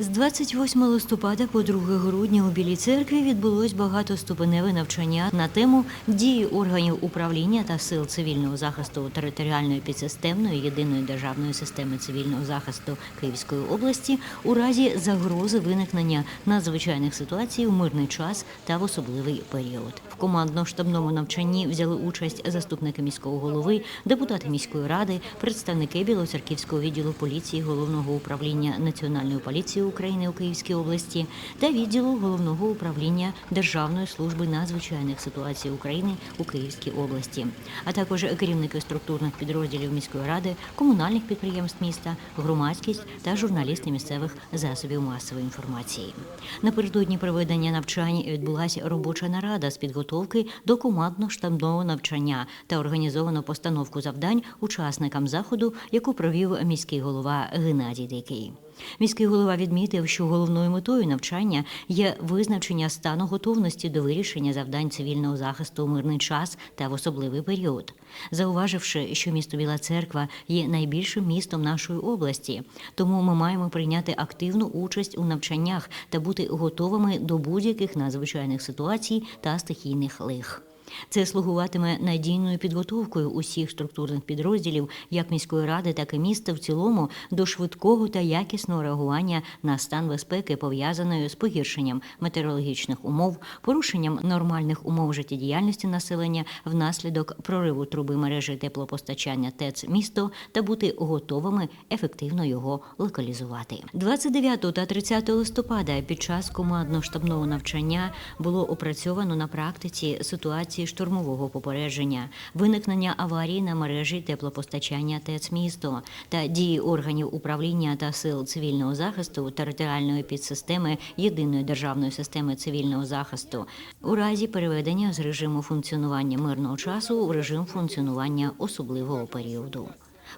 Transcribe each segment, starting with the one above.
З 28 листопада по 2 грудня у Білій церкві відбулось багатоступеневе навчання на тему дії органів управління та сил цивільного захисту територіальної підсистемної єдиної державної системи цивільного захисту Київської області у разі загрози виникнення надзвичайних ситуацій у мирний час та в особливий період. В командно-штабному навчанні взяли участь заступники міського голови, депутати міської ради, представники Білоцерківського відділу поліції головного управління Національної поліції України у Київській області та відділу головного управління Державної служби надзвичайних ситуацій України у Київській області, а також керівники структурних підрозділів міської ради, комунальних підприємств міста, громадськість та журналісти місцевих засобів масової інформації. Напередодні проведення навчань відбулася робоча нарада з підготовки до командно-штабного навчання та організовано постановку завдань учасникам заходу, яку провів міський голова Геннадій Дикий. Міський голова відмітив, що головною метою навчання є визначення стану готовності до вирішення завдань цивільного захисту у мирний час та в особливий період, зауваживши, що місто Біла Церква є найбільшим містом нашої області, тому ми маємо прийняти активну участь у навчаннях та бути готовими до будь-яких надзвичайних ситуацій та стихійних лих. Це слугуватиме надійною підготовкою усіх структурних підрозділів, як міської ради, так і міста в цілому, до швидкого та якісного реагування на стан безпеки, пов'язаної з погіршенням метеорологічних умов, порушенням нормальних умов життєдіяльності населення внаслідок прориву труби мережі теплопостачання ТЕЦ місто та бути готовими ефективно його локалізувати. 29 та 30 листопада під час командно-штабного навчання було опрацьовано на практиці ситуації штурмового попередження, виникнення аварії на мережі теплопостачання ТЕЦ місто та дії органів управління та сил цивільного захисту територіальної підсистеми єдиної державної системи цивільного захисту у разі переведення з режиму функціонування мирного часу в режим функціонування особливого періоду.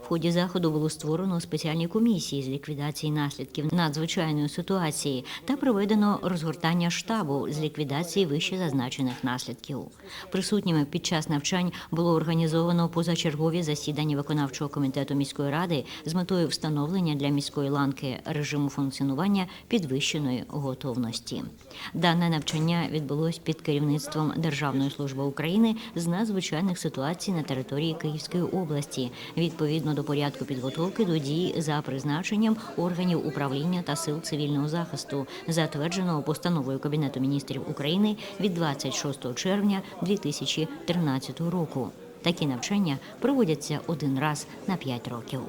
В ході заходу було створено спеціальні комісії з ліквідації наслідків надзвичайної ситуації та проведено розгортання штабу з ліквідації вище зазначених наслідків. Присутніми під час навчань було організовано позачергові засідання виконавчого комітету міської ради з метою встановлення для міської ланки режиму функціонування підвищеної готовності. Дане навчання відбулось під керівництвом Державної служби України з надзвичайних ситуацій на території Київської області. Відповідно до порядку підготовки до дій за призначенням органів управління та сил цивільного захисту, затвердженого постановою Кабінету міністрів України від 26 червня 2013 року. Такі навчання проводяться один раз на 5 років.